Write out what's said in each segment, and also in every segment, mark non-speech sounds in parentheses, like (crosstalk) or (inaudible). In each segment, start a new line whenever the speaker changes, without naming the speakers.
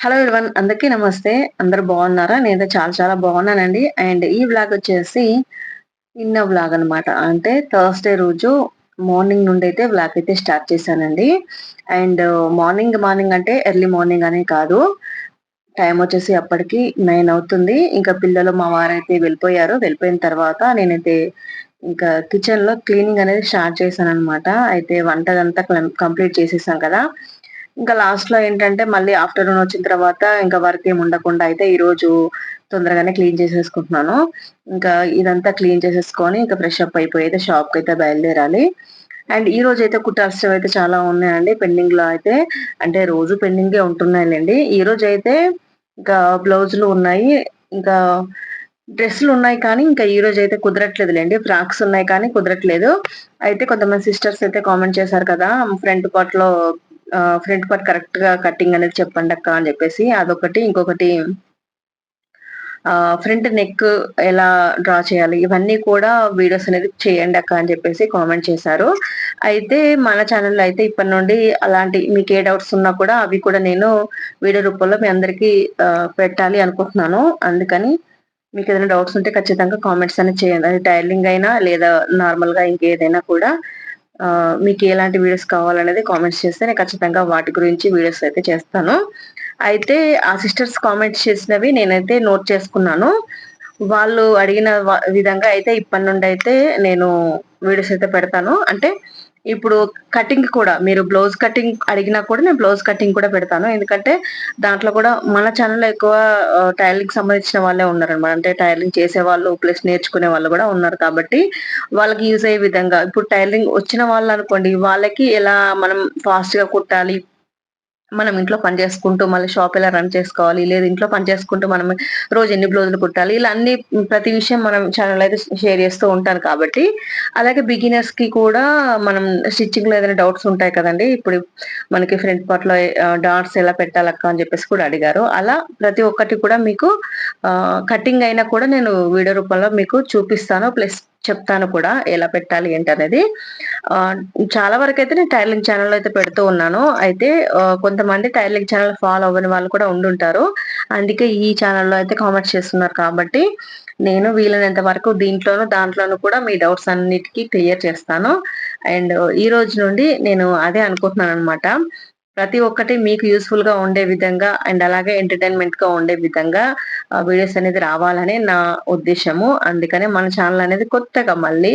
Hello everyone అందరికీ నమస్తే. అందరు బాగున్నారా? నేనైతే చాలా చాలా బాగున్నానండి. అండ్ ఈ వ్లాగ్ వచ్చేసి ఇన్న వ్లాగ్ అనమాట అంటే థర్స్డే రోజు మార్నింగ్ నుండి అయితే వ్లాగ్ అయితే స్టార్ట్ చేశానండి. అండ్ మార్నింగ్ మార్నింగ్ అంటే ఎర్లీ మార్నింగ్ అనే కాదు. టైం వచ్చేసి అప్పటికి నైన్ అవుతుంది. ఇంకా పిల్లలు మా వారైతే వెళ్ళిపోయారు. వెళ్ళిపోయిన తర్వాత నేనైతే ఇంకా కిచెన్లో క్లీనింగ్ అనేది స్టార్ట్ చేశాను అనమాట అయితే వంట అంతా కంప్లీట్ చేసేసాం కదా. ఇంకా లాస్ట్లో ఏంటంటే మళ్ళీ ఆఫ్టర్నూన్ వచ్చిన తర్వాత ఇంకా వర్క్ ఏమి ఉండకుండా అయితే ఈ రోజు తొందరగానే క్లీన్ చేసేసుకుంటున్నాను. ఇంకా ఇదంతా క్లీన్ చేసేసుకొని ఇంకా ఫ్రెష్ అప్ అయిపోయి అయితే షాప్కి అయితే బయలుదేరాలి. అండ్ ఈ రోజు అయితే కుట్టాల్సినవి అయితే చాలా ఉన్నాయండి. పెండింగ్లో అయితే అంటే రోజు పెండింగ్ ఉంటున్నాయండి ఈ రోజు అయితే ఇంకా బ్లౌజులు ఉన్నాయి. ఇంకా డ్రెస్సులు ఉన్నాయి కానీ ఇంకా ఈ రోజు అయితే కుదరట్లేదు లేండి ఫ్రాక్స్ ఉన్నాయి కానీ కుదరట్లేదు. అయితే కొంతమంది సిస్టర్స్ అయితే కామెంట్ చేశారు కదా ఫ్రంట్ పార్ట్లో ఫ్రంట్ పార్ట్ కరెక్ట్గా కటింగ్ అనేది చెప్పండి అక్క అని చెప్పేసి అదొకటి. ఇంకొకటి ఫ్రంట్ నెక్ ఎలా డ్రా చేయాలి? ఇవన్నీ కూడా వీడియోస్ అనేది చేయండి అక్క అని చెప్పేసి కామెంట్ చేశారు. అయితే మన ఛానల్లో అయితే ఇప్పటి నుండి అలాంటి మీకు ఏ డౌట్స్ ఉన్నా కూడా అవి కూడా నేను వీడియో రూపంలో మీ అందరికీ పెట్టాలి అనుకుంటున్నాను. అందుకని మీకు ఏదైనా డౌట్స్ ఉంటే ఖచ్చితంగా కామెంట్స్ అనేది చేయండి. అది టైలింగ్ అయినా లేదా నార్మల్గా ఇంకేదైనా కూడా మీకు ఎలాంటి వీడియోస్ కావాలనేది కామెంట్స్ చేస్తే నేను ఖచ్చితంగా వాటి గురించి వీడియోస్ అయితే చేస్తాను. అయితే ఆ సిస్టర్స్ కామెంట్స్ చేసినవి నేనైతే నోట్ చేసుకున్నాను. వాళ్ళు అడిగిన విధంగా అయితే ఇప్పటి నుండి అయితే నేను వీడియోస్ అయితే పెడతాను. అంటే ఇప్పుడు కటింగ్ కూడా మీరు బ్లౌజ్ కటింగ్ అడిగినా కూడా నేను బ్లౌజ్ కటింగ్ కూడా పెడతాను. ఎందుకంటే దాంట్లో కూడా మన ఛానల్లో ఎక్కువ టైలింగ్ సంబంధించిన వాళ్ళే ఉన్నారనమాట అంటే టైలింగ్ చేసే వాళ్ళు ప్లస్ నేర్చుకునే వాళ్ళు కూడా ఉన్నారు కాబట్టి వాళ్ళకి యూజ్ అయ్యే విధంగా. ఇప్పుడు టైలింగ్ వచ్చిన వాళ్ళు అనుకోండి వాళ్ళకి ఎలా మనం ఫాస్ట్గా కుట్టాలి మనం ఇంట్లో పని చేసుకుంటూ మళ్ళీ షాప్ ఎలా రన్ చేసుకోవాలి లేదు ఇంట్లో పని చేసుకుంటూ మనం రోజు ఎన్ని బ్లౌజులు కుట్టాలి ఇలా అన్ని ప్రతి విషయం మనం ఛానల్ అయితే షేర్ చేస్తూ ఉంటాను కాబట్టి అలాగే బిగినర్స్కి కూడా మనం స్టిచ్చింగ్లో ఏదైనా డౌట్స్ ఉంటాయి కదండి ఇప్పుడు మనకి ఫ్రంట్ పార్ట్లో డాట్స్ ఎలా పెట్టాలక్క అని చెప్పేసి కూడా అడిగారు. అలా ప్రతి ఒక్కటి కూడా మీకు కటింగ్ అయినా కూడా నేను వీడియో రూపంలో మీకు చూపిస్తాను ప్లస్ చెప్తాను కూడా ఎలా పెట్టాలి ఏంటి అనేది చాలా వరకు అయితే నేను టైలింగ్ ఛానల్ అయితే పెడుతూ ఉన్నాను. అయితే కొంతమంది టైలింగ్ ఛానల్ ఫాలో అవ్వని వాళ్ళు కూడా ఉండుంటారు. అందుకే ఈ ఛానల్లో అయితే కామెంట్స్ చేస్తున్నారు కాబట్టి నేను వీలైనంత వరకు దీంట్లోనూ దాంట్లోనూ కూడా మీ డౌట్స్ అన్నిటికీ క్లియర్ చేస్తాను. అండ్ ఈ రోజు నుండి నేను అదే అనుకుంటున్నాను అనమాట ప్రతి ఒక్కటి మీకు యూస్ఫుల్గా ఉండే విధంగా అండ్ అలాగే ఎంటర్టైన్మెంట్గా ఉండే విధంగా వీడియోస్ అనేది రావాలని నా ఉద్దేశము. అందుకనే మన ఛానల్ అనేది కొత్తగా మళ్ళీ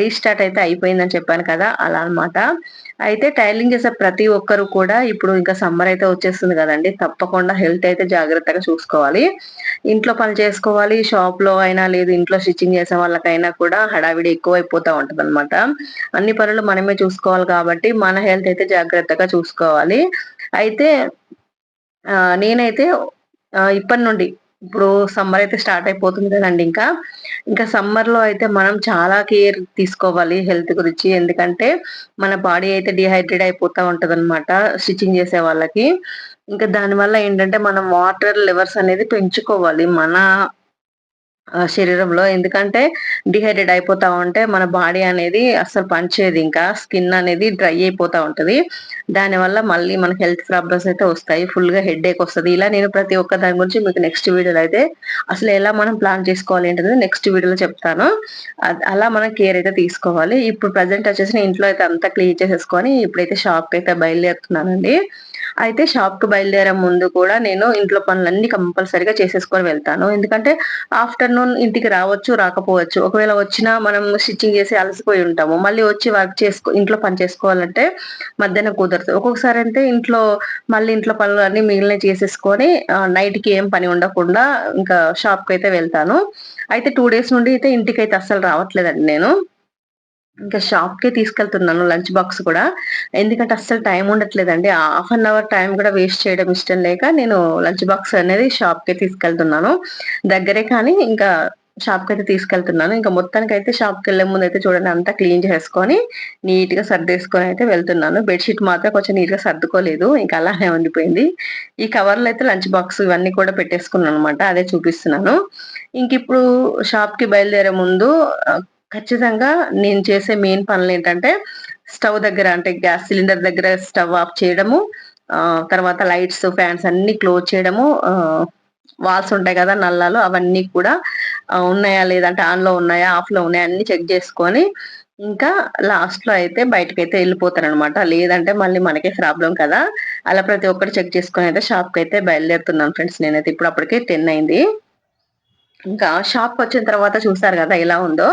రీస్టార్ట్ అయితే అయిపోయిందని చెప్పాను కదా అలా అనమాట అయితే టైలింగ్ చేసే ప్రతి ఒక్కరు కూడా ఇప్పుడు ఇంకా సమ్మర్ అయితే వచ్చేస్తుంది కదండి తప్పకుండా హెల్త్ అయితే జాగ్రత్తగా చూసుకోవాలి. ఇంట్లో పని చేసుకోవాలి షాప్లో అయినా లేదు ఇంట్లో స్టిచ్చింగ్ చేసే వాళ్ళకైనా కూడా హడావిడి ఎక్కువ ఉంటది అనమాట అన్ని పనులు మనమే చూసుకోవాలి కాబట్టి మన హెల్త్ అయితే జాగ్రత్తగా చూసుకోవాలి. అయితే నేనైతే ఇప్పటి నుండి ఇప్పుడు సమ్మర్ అయితే స్టార్ట్ అయిపోతుంది కదండి ఇంకా. ఇంకా సమ్మర్లో అయితే మనం చాలా కేర్ తీసుకోవాలి హెల్త్ గురించి. ఎందుకంటే మన బాడీ అయితే డిహైడ్రేట్ అయిపోతా ఉంటది అనమాట స్టిచ్చింగ్ చేసే వాళ్ళకి. ఇంకా దానివల్ల ఏంటంటే మనం వాటర్ లివర్స్ అనేది పెంచుకోవాలి. మన శరీరంలో. ఎందుకంటే డిహైడ్రేట్ అయిపోతా ఉంటే మన బాడీ అనేది అసలు పనిచేయదు ఇంకా. స్కిన్ అనేది డ్రై అయిపోతా ఉంటది. దానివల్ల మళ్ళీ మన హెల్త్ ప్రాబ్లమ్స్ అయితే వస్తాయి. ఫుల్గా హెడ్ ఏక్ వస్తుంది. ఇలా నేను ప్రతి ఒక్క దాని గురించి మీకు నెక్స్ట్ వీడియోలో అయితే అసలు ఎలా మనం ప్లాన్ చేసుకోవాలి ఏంటనేది నెక్స్ట్ వీడియోలో చెప్తాను. అలా మనం కేర్ అయితే తీసుకోవాలి. ఇప్పుడు ప్రజెంట్ వచ్చేసి ఇంట్లో అయితే అంతా క్లీన్ చేసేసుకొని ఇప్పుడైతే షాప్ అయితే బయలుదేరుతున్నానండి. అయితే షాప్కు బయలుదేరే ముందు కూడా నేను ఇంట్లో పనులన్నీ కంపల్సరిగా చేసేసుకొని వెళ్తాను. ఎందుకంటే ఆఫ్టర్నూన్ ఇంటికి రావచ్చు రాకపోవచ్చు. ఒకవేళ వచ్చినా మనం స్టిచ్చింగ్ చేసి అలసిపోయి ఉంటాము. మళ్ళీ వచ్చి వర్క్ చేసుకో ఇంట్లో పని చేసుకోవాలంటే మధ్యాహ్నం కుదరదు. ఒక్కొక్కసారి అంటే ఇంట్లో మళ్ళీ ఇంట్లో పనులు అన్ని మిగిలిన చేసేసుకొని నైట్కి ఏం పని ఉండకుండా ఇంకా షాప్కి అయితే వెళ్తాను. అయితే టూ డేస్ నుండి అయితే ఇంటికి అయితే అస్సలు రావట్లేదండి నేను. ఇంకా షాప్కే తీసుకెళ్తున్నాను లంచ్ బాక్స్ కూడా. ఎందుకంటే అస్సలు టైం ఉండట్లేదండి. హాఫ్ అన్ అవర్ టైం కూడా వేస్ట్ చేయడం ఇష్టం లేక నేను లంచ్ బాక్స్ అనేది షాప్కే తీసుకెళ్తున్నాను. దగ్గరే కానీ ఇంకా షాప్కి అయితే తీసుకెళ్తున్నాను. ఇంకా మొత్తానికి అయితే షాప్కి ముందు అయితే చూడండి అంతా క్లీన్ చేసుకొని నీట్గా సర్దేసుకొని అయితే వెళ్తున్నాను. బెడ్షీట్ మాత్రం కొంచెం నీట్గా సర్దుకోలేదు. ఇంకా అలానే ఉండిపోయింది. ఈ కవర్లు అయితే లంచ్ బాక్స్ ఇవన్నీ కూడా పెట్టేసుకున్నాను అనమాట అదే చూపిస్తున్నాను. ఇంక ఇప్పుడు షాప్కి బయలుదేరే ముందు ఖచ్చితంగా నేను చేసే మెయిన్ పనులు ఏంటంటే స్టవ్ దగ్గర అంటే గ్యాస్ సిలిండర్ దగ్గర స్టవ్ ఆఫ్ చేయడము తర్వాత లైట్స్ ఫ్యాన్స్ అన్ని క్లోజ్ చేయడము వాల్స్ ఉంటాయి కదా నల్లాలు అవన్నీ కూడా ఉన్నాయా లేదంటే ఆన్లో ఉన్నాయా ఆఫ్లో ఉన్నాయా అన్ని చెక్ చేసుకొని ఇంకా లాస్ట్లో అయితే బయటకి అయితే వెళ్ళిపోతాను అనమాట లేదంటే మళ్ళీ మనకే ప్రాబ్లం కదా. అలా ప్రతి ఒక్కటి చెక్ చేసుకొని అయితే షాప్కి అయితే బయలుదేరుతున్నాను ఫ్రెండ్స్. నేనైతే ఇప్పుడు అప్పటికే టెన్ అయింది. ఇంకా షాప్ వచ్చిన తర్వాత చూసారు కదా ఎలా ఉందో.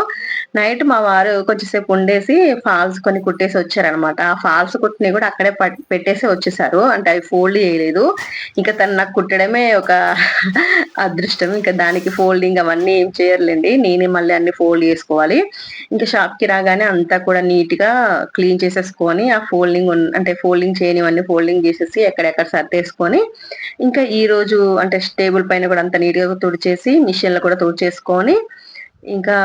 నైట్ మా వారు కొంచెంసేపు ఉండేసి ఫాల్స్ కొన్ని కుట్టేసి వచ్చారనమాట ఆ ఫాల్స్ కుట్టిని కూడా అక్కడే పెట్టేసి వచ్చేసారు. అంటే అవి ఫోల్డ్ చేయలేదు. ఇంకా తను నాకు కుట్టడమే ఒక (laughs) అదృష్టం. ఇంకా దానికి ఫోల్డింగ్ అవన్నీ ఏం చేయర్లేండి. నేనే మళ్ళీ అన్ని ఫోల్డ్ చేసుకోవాలి. ఇంకా షాప్కి రాగానే అంతా కూడా నీట్గా క్లీన్ చేసేసుకొని ఆ ఫోల్డింగ్ అంటే ఫోల్డింగ్ చేయనివన్నీ ఫోల్డింగ్ చేసేసి ఎక్కడెక్కడ సర్దేసుకొని ఇంకా ఈ రోజు అంటే టేబుల్ పైన కూడా అంత నీట్గా తుడిచేసి మిషన్ కూడా తుడిచేసుకొని ఇంకా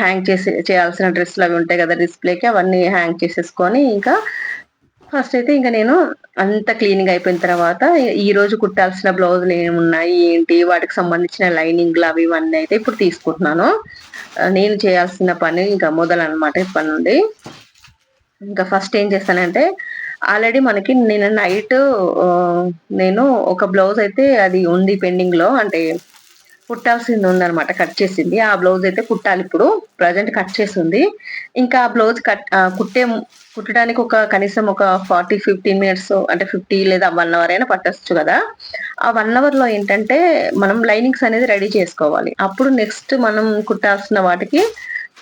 హ్యాంగ్ చేసి చేయాల్సిన డ్రెస్సులు అవి ఉంటాయి కదా డిస్ప్లేకి అవన్నీ హ్యాంగ్ చేసేసుకొని ఇంకా ఫస్ట్ అయితే ఇంకా నేను అంత క్లీనింగ్ అయిపోయిన తర్వాత ఈ రోజు కుట్టాల్సిన బ్లౌజులు ఏమున్నాయి ఏంటి వాటికి సంబంధించిన లైనింగ్లు అవి ఇవన్నీ అయితే ఇప్పుడు తీసుకుంటున్నాను. నేను చేయాల్సిన పని ఇంకా మొదలనమాట ఇప్పటి నుండి. ఇంకా ఫస్ట్ ఏం చేస్తానంటే ఆల్రెడీ మనకి నేను నైట్ నేను ఒక బ్లౌజ్ అయితే అది ఉంది పెండింగ్లో అంటే కుట్టాల్సింది ఉందనమాట కట్ చేసింది. ఆ బ్లౌజ్ అయితే కుట్టాలి ఇప్పుడు. ప్రజెంట్ కట్ చేసింది. ఇంకా ఆ బ్లౌజ్ కట్ కుట్టే కుట్టడానికి ఒక కనీసం ఒక ఫార్టీ ఫిఫ్టీన్ మినిట్స్ అంటే ఫిఫ్టీ లేదా వన్ అవర్ అయినా పట్టచ్చు కదా. ఆ వన్ అవర్లో ఏంటంటే మనం లైనింగ్స్ అనేది రెడీ చేసుకోవాలి. అప్పుడు నెక్స్ట్ మనం కుట్టాల్సిన వాటికి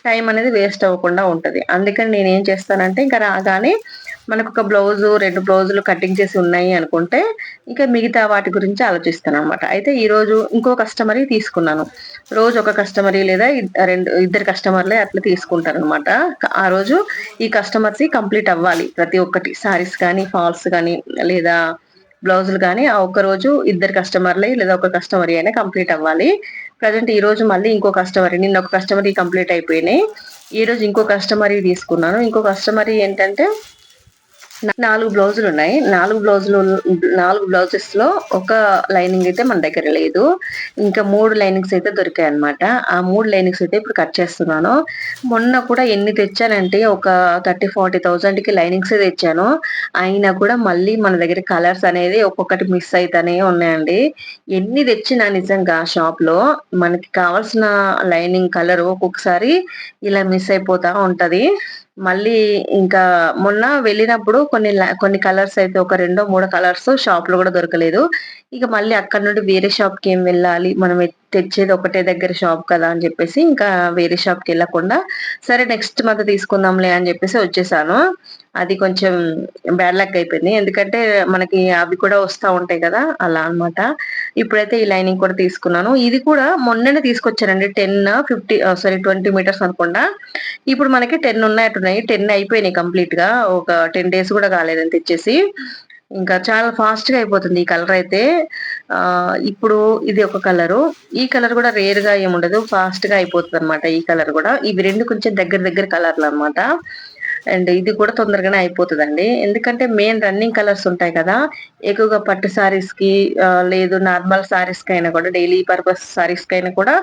టైం అనేది వేస్ట్ అవ్వకుండా ఉంటది. అందుకని నేను ఏం చేస్తానంటే ఇంకా రాగానే మనకు ఒక బ్లౌజ్ రెండు బ్లౌజులు కటింగ్ చేసి ఉన్నాయి అనుకుంటే ఇంకా మిగతా వాటి గురించి ఆలోచిస్తాను అనమాట అయితే ఈ రోజు ఇంకో కస్టమర్ తీసుకున్నాను. రోజు ఒక కస్టమర్ లేదా రెండు ఇద్దరు కస్టమర్లే అట్లా తీసుకుంటారు అనమాట ఆ రోజు ఈ కస్టమర్స్ కంప్లీట్ అవ్వాలి. ప్రతి ఒక్కటి సారీస్ కానీ ఫాల్స్ కానీ లేదా బ్లౌజులు కానీ ఆ ఒక్క రోజు ఇద్దరు కస్టమర్లే లేదా ఒక కస్టమర్ అయినా కంప్లీట్ అవ్వాలి. ప్రజెంట్ ఈ రోజు మళ్ళీ ఇంకో కస్టమర్ నిన్న ఒక కస్టమర్ కంప్లీట్ అయిపోయినాయి. ఈ రోజు ఇంకో కస్టమర్ తీసుకున్నాను. ఇంకో కస్టమర్ ఏంటంటే నాలుగు బ్లౌజులు ఉన్నాయి. నాలుగు బ్లౌజులు నాలుగు బ్లౌజెస్లో ఒక లైనింగ్ అయితే మన దగ్గర లేదు. ఇంకా మూడు లైనింగ్స్ అయితే దొరికాయి అనమాట ఆ మూడు లైనింగ్స్ అయితే ఇప్పుడు కట్ చేస్తున్నాను. మొన్న కూడా ఎన్ని తెచ్చానంటే ఒక థర్టీ ఫార్టీ థౌజండ్కి లైనింగ్స్ తెచ్చాను. అయినా కూడా మళ్ళీ మన దగ్గర కలర్స్ అనేది ఒక్కొక్కటి మిస్ అవుతానే ఉన్నాయండి. ఎన్ని తెచ్చినా నిజంగా షాప్లో మనకి కావాల్సిన లైనింగ్ కలర్ ఒక్కొక్కసారి ఇలా మిస్ అయిపోతా ఉంటది. మళ్ళీ ఇంకా మొన్న వెళ్ళినప్పుడు కొన్ని కొన్ని కలర్స్ అయితే ఒక రెండో మూడో కలర్స్ షాప్లో కూడా దొరకలేదు. ఇక మళ్ళీ అక్కడ నుండి వేరే షాప్కి ఏం వెళ్ళాలి? మనం తెచ్చేది ఒకటే దగ్గర షాప్ కదా అని చెప్పేసి ఇంకా వేరే షాప్కి వెళ్ళకుండా సరే నెక్స్ట్ మంత్ తీసుకుందాంలే అని చెప్పేసి వచ్చేసాను. అది కొంచెం బ్యాడ్ లక్ అయిపోయింది. ఎందుకంటే మనకి అవి కూడా వస్తూ ఉంటాయి కదా అలా అనమాట ఇప్పుడైతే ఈ లైనింగ్ కూడా తీసుకున్నాను. ఇది కూడా మొన్ననే తీసుకొచ్చానండి ten fifty sorry twenty metres అనుకుండా ఇప్పుడు మనకి టెన్ ఉన్నాయట్టున్నాయి టెన్ అయిపోయినాయి కంప్లీట్గా. ఒక టెన్ డేస్ కూడా కాలేదని తెచ్చేసి. ఇంకా చాలా ఫాస్ట్గా అయిపోతుంది ఈ కలర్ అయితే. ఇప్పుడు ఇది ఒక కలరు ఈ కలర్ కూడా రేర్గా ఏముండదు ఫాస్ట్గా అయిపోతుంది అనమాట ఈ కలర్ కూడా. ఇవి రెండు కొంచెం దగ్గర దగ్గర కలర్లు అనమాట అండ్ ఇది కూడా తొందరగానే అయిపోతుందండి. ఎందుకంటే మెయిన్ రన్నింగ్ కలర్స్ ఉంటాయి కదా. ఎక్కువగా పట్టు సారీస్కి లేదు నార్మల్ సారీస్ కైనా కూడా డైలీ పర్పస్ సారీస్ కైనా కూడా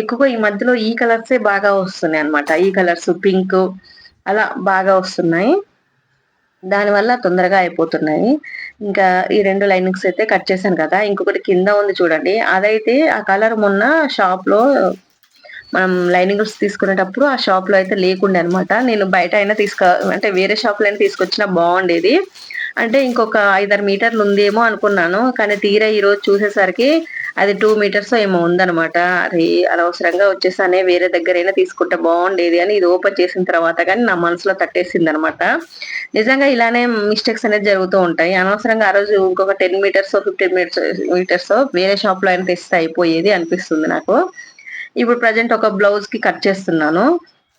ఎక్కువగా ఈ మధ్యలో ఈ కలర్సే బాగా వస్తున్నాయి అనమాట ఈ కలర్స్ పింక్ అలా బాగా వస్తున్నాయి. దానివల్ల తొందరగా అయిపోతున్నాయి. ఇంకా ఈ రెండు లైనింగ్స్ అయితే కట్ చేశాను కదా ఇంకొకటి కింద ఉంది చూడండి. అదైతే ఆ కలర్ మొన్న షాప్లో మనం లైనింగ్స్ తీసుకునేటప్పుడు ఆ షాప్లో అయితే లేకుండే అనమాట నేను బయట అయినా తీసుకో అంటే వేరే షాప్లో అయినా తీసుకొచ్చినా బాగుండేది. అంటే ఇంకొక ఐదారు మీటర్లు ఉందేమో అనుకున్నాను. కానీ తీరా ఈరోజు చూసేసరికి అది టూ మీటర్స్ ఏమో ఉందనమాట అది అనవసరంగా వచ్చేసానే వేరే దగ్గరైనా తీసుకుంటే బాగుండేది అని ఇది ఓపెన్ చేసిన తర్వాత కానీ నా మనసులో తట్టేసింది అనమాట నిజంగా ఇలానే మిస్టేక్స్ అనేది జరుగుతూ ఉంటాయి. అనవసరంగా ఆ రోజు ఇంకొక ten metres fifteen metres metres వేరే షాప్లో అయినా తెస్తే అయిపోయేది అనిపిస్తుంది నాకు. ఇప్పుడు ప్రజెంట్ ఒక బ్లౌజ్కి కట్ చేస్తున్నాను.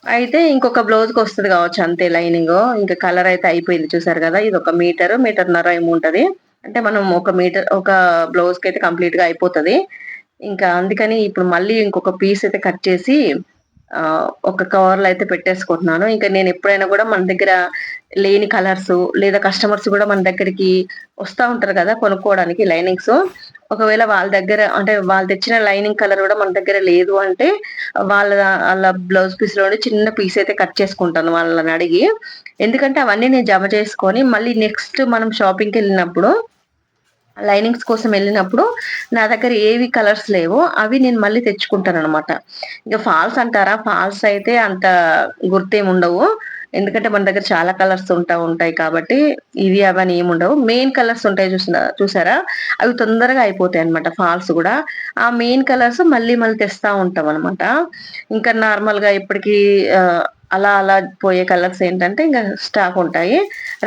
అయితే ఇంకొక బ్లౌజ్కి వస్తుంది కావచ్చు అంతే లైనింగ్ ఇంకా కలర్ అయితే అయిపోయింది చూసారు కదా ఇది ఒక మీటర్ మీటర్న్నర ఏమి ఉంటది. అంటే మనం ఒక మీటర్ ఒక బ్లౌజ్కి అయితే కంప్లీట్గా అయిపోతుంది. ఇంకా అందుకని ఇప్పుడు మళ్ళీ ఇంకొక పీస్ అయితే కట్ చేసి ఒక కవర్లో అయితే పెట్టేసుకుంటున్నాను. ఇంకా నేను ఎప్పుడైనా కూడా మన దగ్గర లేని కలర్స్ లేదా కస్టమర్స్ కూడా మన దగ్గరికి వస్తూ ఉంటారు కదా కొనుక్కోవడానికి లైనింగ్స్. ఒకవేళ వాళ్ళ దగ్గర అంటే వాళ్ళు తెచ్చిన లైనింగ్ కలర్ కూడా మన దగ్గర లేదు అంటే వాళ్ళ వాళ్ళ బ్లౌజ్ పీస్లోని చిన్న పీస్ అయితే కట్ చేసుకుంటాను వాళ్ళని అడిగి. ఎందుకంటే అవన్నీ నేను జమ చేసుకొని మళ్ళీ నెక్స్ట్ మనం షాపింగ్కి వెళ్ళినప్పుడు లైనింగ్స్ కోసం వెళ్ళినప్పుడు నా దగ్గర ఏవి కలర్స్ లేవో అవి నేను మళ్ళీ తెచ్చుకుంటాను అనమాట ఇంకా ఫాల్స్ అంటారా? ఫాల్స్ అయితే అంత గుర్తేమి ఉండవు. ఎందుకంటే మన దగ్గర చాలా కలర్స్ ఉంటా ఉంటాయి కాబట్టి ఇవి అవన్నీ ఏమి ఉండవు. మెయిన్ కలర్స్ ఉంటాయి చూసిన చూసారా? అవి తొందరగా అయిపోతాయి అనమాట ఫాల్స్ కూడా. ఆ మెయిన్ కలర్స్ మళ్ళీ మళ్ళీ తెస్తా ఉంటాం అనమాట ఇంకా నార్మల్గా ఇప్పటికీ అలా అలా పోయే కలర్స్ ఏంటంటే ఇంకా స్టాక్ ఉంటాయి.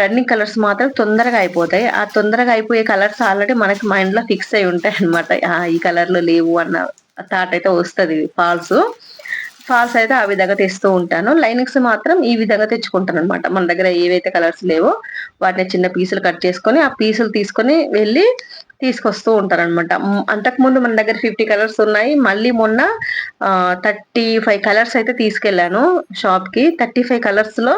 రన్నింగ్ కలర్స్ మాత్రం తొందరగా అయిపోతాయి. ఆ తొందరగా అయిపోయే కలర్స్ ఆల్రెడీ మనకి మైండ్లో ఫిక్స్ అయి ఉంటాయి అనమాట ఈ కలర్లు లేవు అన్న థాట్ అయితే వస్తుంది ఫాల్స్ ఫాల్స్ అయితే ఆ విధంగా తెస్తూ ఉంటాను. లైనింగ్స్ మాత్రం ఈ విధంగా తెచ్చుకుంటాను అనమాట మన దగ్గర ఏవైతే కలర్స్ లేవో వాటిని చిన్న పీసులు కట్ చేసుకొని ఆ పీసులు తీసుకొని వెళ్ళి తీసుకొస్తూ ఉంటారు అనమాట అంతకుముందు మన దగ్గర ఫిఫ్టీ కలర్స్ ఉన్నాయి. మళ్ళీ మొన్న థర్టీ ఫైవ్ కలర్స్ అయితే తీసుకెళ్ళాను షాప్కి థర్టీ ఫైవ్ కలర్స్లో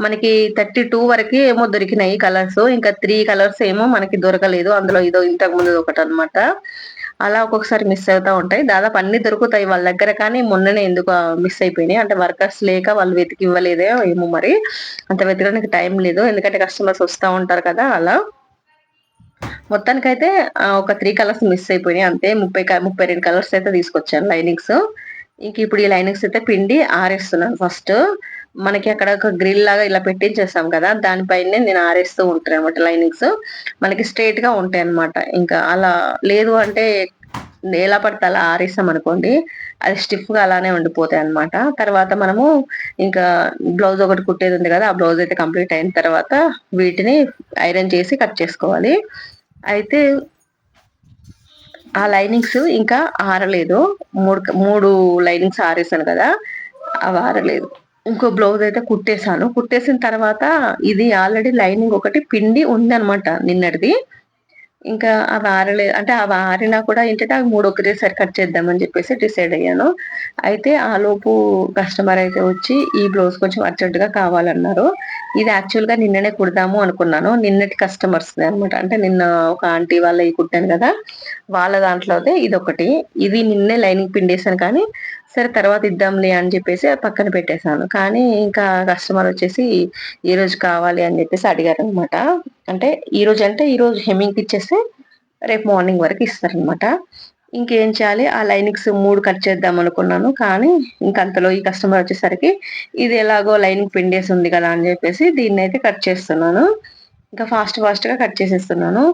మనకి థర్టీ టూ వరకు ఏమో దొరికినాయి కలర్స్. ఇంకా త్రీ కలర్స్ ఏమో మనకి దొరకలేదు. అందులో ఇదో ఇంతకు ముందు ఒకటి అనమాట అలా ఒక్కొక్కసారి మిస్ అవుతా ఉంటాయి. దాదాపు అన్ని దొరుకుతాయి వాళ్ళ దగ్గర కానీ మొన్ననే ఎందుకు మిస్ అయిపోయినాయి. అంటే వర్కర్స్ లేక వాళ్ళు వెతికి ఇవ్వలేదే ఏమో మరి. అంత వెతకడానికి టైం లేదు. ఎందుకంటే కస్టమర్స్ వస్తూ ఉంటారు కదా అలా. మొత్తానికైతే ఒక త్రీ కలర్స్ మిస్ అయిపోయినాయి. అంతే ముప్పై ముప్పై రెండు కలర్స్ అయితే తీసుకొచ్చాను లైనింగ్స్ ఇంక ఇప్పుడు ఈ లైనింగ్స్ అయితే పిండి ఆరేస్తున్నాను ఫస్ట్ మనకి అక్కడ ఒక గ్రిల్ లాగా ఇలా పెట్టించేస్తాం కదా దానిపైనే నేను ఆరేస్తూ ఉంటాను అనమాట లైనింగ్స్ మనకి స్ట్రేట్గా ఉంటాయి అనమాట ఇంకా అలా లేదు అంటే ఎలా పడితే అలా ఆరేస్తాం అనుకోండి అది స్టిఫ్గా అలానే ఉండిపోతాయి అనమాట తర్వాత మనము ఇంకా బ్లౌజ్ ఒకటి కుట్టేది ఉంది కదా ఆ బ్లౌజ్ అయితే కంప్లీట్ అయిన తర్వాత వీటిని ఐరన్ చేసి కట్ చేసుకోవాలి. అయితే ఆ లైనింగ్స్ ఇంకా ఆరలేదు. మూడు మూడు లైనింగ్స్ ఆరేసాను కదా అవి ఆరలేదు. ఇంకో బ్లౌజ్ అయితే కుట్టేశాను. కుట్టేసిన తర్వాత ఇది ఆల్రెడీ లైనింగ్ ఒకటి పిండి ఉంది అనమాట నిన్నటిది. ఇంకా అవి ఆరలేదు అంటే అవి ఆరినా కూడా ఏంటంటే అవి మూడు ఒకటేసారి కట్ చేద్దామని చెప్పేసి డిసైడ్ అయ్యాను. అయితే ఆ లోపు కస్టమర్ అయితే వచ్చి ఈ బ్లౌజ్ కొంచెం అర్జెంటుగా కావాలన్నారు. ఇది యాక్చువల్గా నిన్ననే కుడదాము అనుకున్నాను. నిన్నటి కస్టమర్స్ అనమాట అంటే నిన్న ఒక ఆంటీ వాళ్ళ కుట్టాను కదా వాళ్ళ దాంట్లో అయితే ఇది ఒకటి ఇది నిన్నే లైనింగ్ పిండేసాను కానీ సరే తర్వాత ఇద్దాంలే అని చెప్పేసి పక్కన పెట్టేశాను. కానీ ఇంకా కస్టమర్ వచ్చేసి ఈ రోజు కావాలి అని చెప్పేసి అడిగారు అనమాట అంటే ఈ రోజు అంటే ఈ రోజు హెమ్మింగ్కి ఇచ్చేస్తే రేపు మార్నింగ్ వరకు ఇస్తారనమాట ఇంకేం చేయాలి? ఆ లైనింగ్స్ మూడు కట్ చేద్దాం అనుకున్నాను. కానీ ఇంకంతలో ఈ కస్టమర్ వచ్చేసరికి ఇది ఎలాగో లైనింగ్ పిండేసి ఉంది కదా అని చెప్పేసి దీన్ని అయితే కట్ చేస్తున్నాను. ఇంకా ఫాస్ట్ ఫాస్ట్గా కట్ చేసేస్తున్నాను.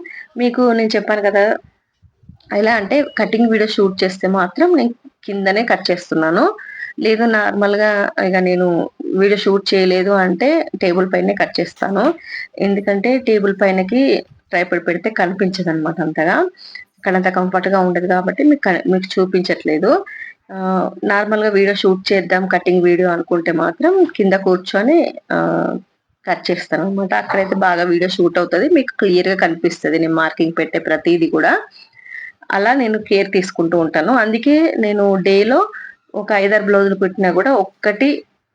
మీకు నేను చెప్పాను కదా ఎలా అంటే కటింగ్ వీడియో షూట్ చేస్తే మాత్రం నేను కిందనే కట్ చేస్తున్నాను. లేదు నార్మల్గా ఇక నేను వీడియో షూట్ చేయలేదు అంటే టేబుల్ పైనే కట్ చేస్తాను. ఎందుకంటే టేబుల్ పైనకి ట్రైపడ్ పెడితే కనిపించదు అనమాట అంతగా అక్కడంత కంఫర్ట్గా ఉండదు కాబట్టి మీకు మీకు చూపించట్లేదు. నార్మల్గా వీడియో షూట్ చేద్దాం కటింగ్ వీడియో అనుకుంటే మాత్రం కింద కూర్చొని కట్ చేస్తాను అనమాట అక్కడైతే బాగా వీడియో షూట్ అవుతుంది. మీకు క్లియర్గా కనిపిస్తుంది. నేను మార్కింగ్ పెట్టే ప్రతిదీ కూడా. అలా నేను కేర్ తీసుకుంటూ ఉంటాను. అందుకే నేను డేలో ఒక ఐదారు బ్లౌజులు కుట్టినా కూడా ఒక్కటి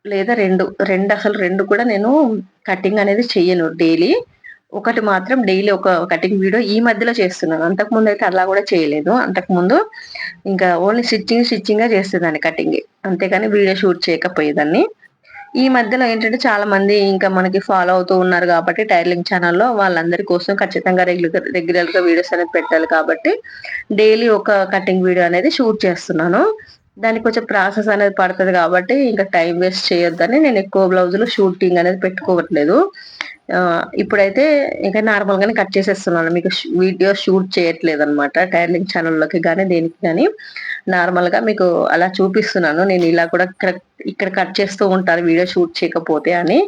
లేదా రెండు రెండు అసలు రెండు కూడా నేను కటింగ్ అనేది చెయ్యను డైలీ ఒకటి మాత్రం డైలీ ఒక కటింగ్ వీడియో ఈ మధ్యలో చేస్తున్నాను. అంతకుముందు అయితే అలా కూడా చేయలేదు. అంతకుముందు ఇంకా ఓన్లీ స్టిచ్చింగ్ స్టిచ్చింగ్గా చేసేదాన్ని కటింగ్ అంతేగాని వీడియో షూట్ చేయకపోయేదాన్ని. ఈ మధ్యలో ఏంటంటే చాలా మంది ఇంకా మనకి ఫాలో అవుతూ ఉన్నారు కాబట్టి టైలరింగ్ ఛానల్లో వాళ్ళందరి కోసం ఖచ్చితంగా రెగ్యులర్ రెగ్యులర్గా వీడియోస్ అనేది పెట్టాలి కాబట్టి డైలీ ఒక కటింగ్ వీడియో అనేది షూట్ చేస్తున్నాను. దానికి కొంచెం ప్రాసెస్ అనేది పడుతుంది కాబట్టి ఇంకా టైం వేస్ట్ చేయొద్దని నేను ఎక్కువ బ్లౌజులు షూటింగ్ అనేది పెట్టుకోవట్లేదు. ఇప్పుడైతే ఇంకా నార్మల్ గానే కట్ చేసేస్తున్నాను. మీకు వీడియో షూట్ చేయట్లేదు అనమాట టైర్లింగ్ ఛానల్లోకి కానీ దేనికి కానీ నార్మల్గా మీకు అలా చూపిస్తున్నాను. నేను ఇలా కూడా ఇక్కడ కట్ చేస్తూ ఉంటాను వీడియో షూట్ చేయకపోతే అని.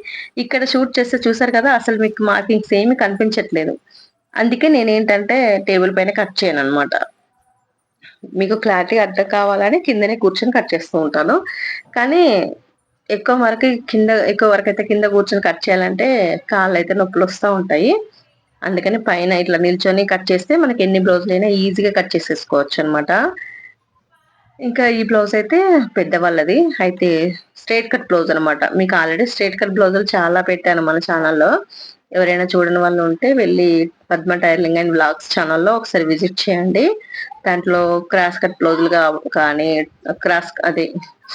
ఇక్కడ షూట్ చేస్తే చూసారు కదా అసలు మీకు మార్కింగ్స్ ఏమి కనిపించట్లేదు. అందుకే నేను ఏంటంటే టేబుల్ పైన కట్ చేయను అనమాట మీకు క్లారిటీ అర్థం కావాలని కిందనే కూర్చొని కట్ చేస్తూ ఉంటాను. కానీ ఎక్కువ వరకు కింద ఎక్కువ వరకు అయితే కింద కూర్చొని కట్ చేయాలంటే కాళ్ళు అయితే నొప్పులు వస్తూ ఉంటాయి. అందుకని పైన ఇట్లా నిల్చొని కట్ చేస్తే మనకి ఎన్ని బ్లౌజులు అయినా ఈజీగా కట్ చేసేసుకోవచ్చు అనమాట ఇంకా ఈ బ్లౌజ్ అయితే పెద్దవాళ్ళది. అయితే స్ట్రేట్ కట్ బ్లౌజ్ అనమాట మీకు ఆల్రెడీ స్ట్రేట్ కట్ బ్లౌజులు చాలా పెట్టాను మన ఛానల్లో. ఎవరైనా చూడని వాళ్ళు ఉంటే వెళ్ళి పద్మ టైర్లింగ్ అండ్ బ్లాగ్స్ ఛానల్లో ఒకసారి విజిట్ చేయండి. దాంట్లో క్రాస్ కట్ బ్లౌజులు కానీ క్రాస్ అదే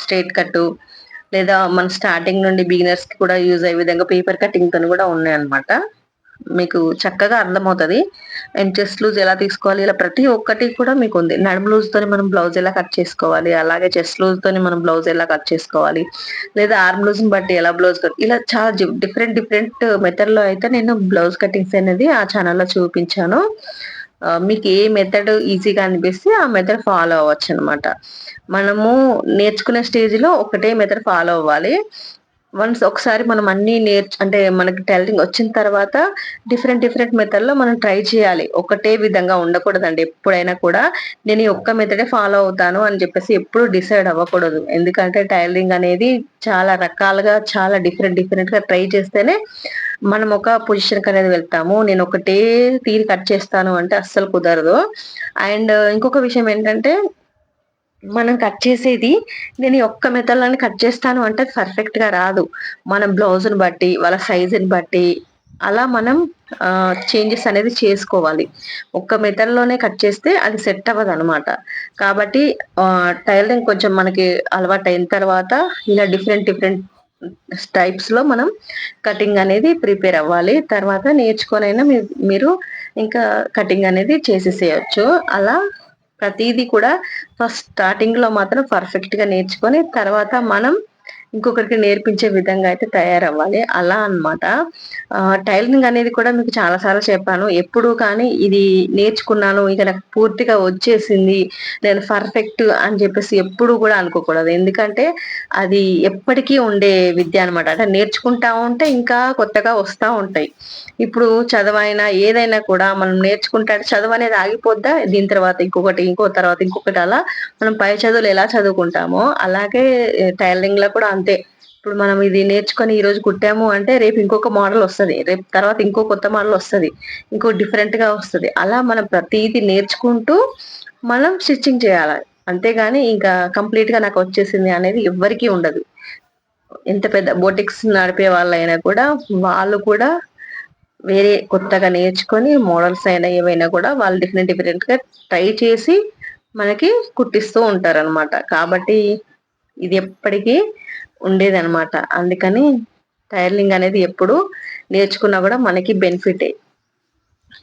స్ట్రేట్ కట్ లేదా మన స్టార్టింగ్ నుండి బిగినర్స్కి కూడా యూజ్ అయ్యే విధంగా పేపర్ కటింగ్తో కూడా ఉన్నాయి అనమాట మీకు చక్కగా అర్థమవుతుంది. అండ్ చెస్ట్ లూజ్ ఎలా తీసుకోవాలి? ఇలా ప్రతి ఒక్కటి కూడా మీకు ఉంది నడుము లూజ్ తోని మనం బ్లౌజ్ ఎలా కట్ చేసుకోవాలి? అలాగే చెస్ట్ లూజ్ తోని మనం బ్లౌజ్ ఎలా కట్ చేసుకోవాలి? లేదా ఆర్మ్ లూజ్ని బట్టి ఎలా బ్లౌజ్ కట్ ఇలా చాలా డిఫరెంట్ డిఫరెంట్ మెథడ్లో అయితే నేను బ్లౌజ్ కటింగ్స్ అనేది ఆ ఛానల్లో చూపించాను. మీకు ఏ మెథడ్ ఈజీగా అనిపిస్తే ఆ మెథడ్ ఫాలో అవ్వచ్చు అనమాట మనము నేర్చుకునే స్టేజ్లో ఒకటే మెథడ్ ఫాలో అవ్వాలి. వన్స్ ఒకసారి మనం అన్ని నేర్చు అంటే మనకి టైలరింగ్ వచ్చిన తర్వాత డిఫరెంట్ డిఫరెంట్ మెథడ్లో మనం ట్రై చేయాలి. ఒకటే విధంగా ఉండకూడదండి. ఎప్పుడైనా కూడా నేను ఈ ఒక్క మెథడే ఫాలో అవుతాను అని చెప్పేసి ఎప్పుడు డిసైడ్ అవ్వకూడదు. ఎందుకంటే టైలరింగ్ అనేది చాలా రకాలుగా చాలా డిఫరెంట్ డిఫరెంట్గా ట్రై చేస్తేనే మనం ఒక పొజిషన్కి అనేది వెళ్తాము. నేను ఒకటే తీరి కట్ చేస్తాను అంటే అస్సలు కుదరదు. అండ్ ఇంకొక విషయం ఏంటంటే మనం కట్ చేసేది నేను ఒక్క మెథడ్లోనే కట్ చేస్తాను అంటే పర్ఫెక్ట్గా రాదు. మనం బ్లౌజ్ని బట్టి వాళ్ళ సైజుని బట్టి అలా మనం చేంజెస్ అనేది చేసుకోవాలి. ఒక్క మెథడ్లోనే కట్ చేస్తే అది సెట్ అవ్వదు అనమాట కాబట్టి టైలరింగ్ కొంచెం మనకి అలవాటు అయిన తర్వాత ఇలా డిఫరెంట్ డిఫరెంట్ టైప్స్లో మనం కటింగ్ అనేది ప్రిపేర్ అవ్వాలి. తర్వాత నేర్చుకొనైనా మీరు ఇంకా కటింగ్ అనేది చేసేసేయచ్చు. అలా ప్రతిదీ కూడా ఫస్ట్ స్టార్టింగ్లో మాత్రం పర్ఫెక్ట్గా నేర్చుకొని తర్వాత మనం ఇంకొకరికి నేర్పించే విధంగా అయితే తయారవ్వాలి. అలా అనమాట టైలరింగ్ అనేది కూడా మీకు చాలా సార్లు చెప్పాను. ఎప్పుడు కానీ ఇది నేర్చుకున్నాను ఇక నాకు పూర్తిగా వచ్చేసింది నేను పర్ఫెక్ట్ అని చెప్పేసి ఎప్పుడు కూడా అనుకోకూడదు. ఎందుకంటే అది ఎప్పటికీ ఉండే విద్య అనమాట అంటే నేర్చుకుంటా ఉంటే ఇంకా కొత్తగా వస్తూ ఉంటాయి. ఇప్పుడు చదవైనా ఏదైనా కూడా మనం నేర్చుకుంటా చదువు అనేది ఆగిపోద్దా? దీని తర్వాత ఇంకొకటి ఇంకో తర్వాత ఇంకొకటి అలా మనం పై చదువులు ఎలా చదువుకుంటామో అలాగే టైలరింగ్లో కూడా అంతే. ఇప్పుడు మనం ఇది నేర్చుకొని ఈ రోజు కుట్టాము అంటే రేపు ఇంకొక మోడల్ వస్తుంది. రేపు తర్వాత ఇంకో కొత్త మోడల్ వస్తుంది. ఇంకో డిఫరెంట్గా వస్తుంది. అలా మనం ప్రతిదీ నేర్చుకుంటూ మనం స్టిచ్చింగ్ చేయాలి? అంతేగాని ఇంకా కంప్లీట్గా నాకు వచ్చేసింది అనేది ఎవ్వరికీ ఉండదు. ఎంత పెద్ద బోటిక్స్ నడిపే వాళ్ళైనా కూడా వాళ్ళు కూడా వేరే కొత్తగా నేర్చుకొని మోడల్స్ అయినా ఏవైనా కూడా వాళ్ళు డిఫరెంట్ డిఫరెంట్గా ట్రై చేసి మనకి కుట్టిస్తూ ఉంటారు అనమాట కాబట్టి ఇది ఎప్పటికీ ఉండేది అనమాట అందుకని టైలరింగ్ అనేది ఎప్పుడు నేర్చుకున్నా కూడా మనకి బెనిఫిటే.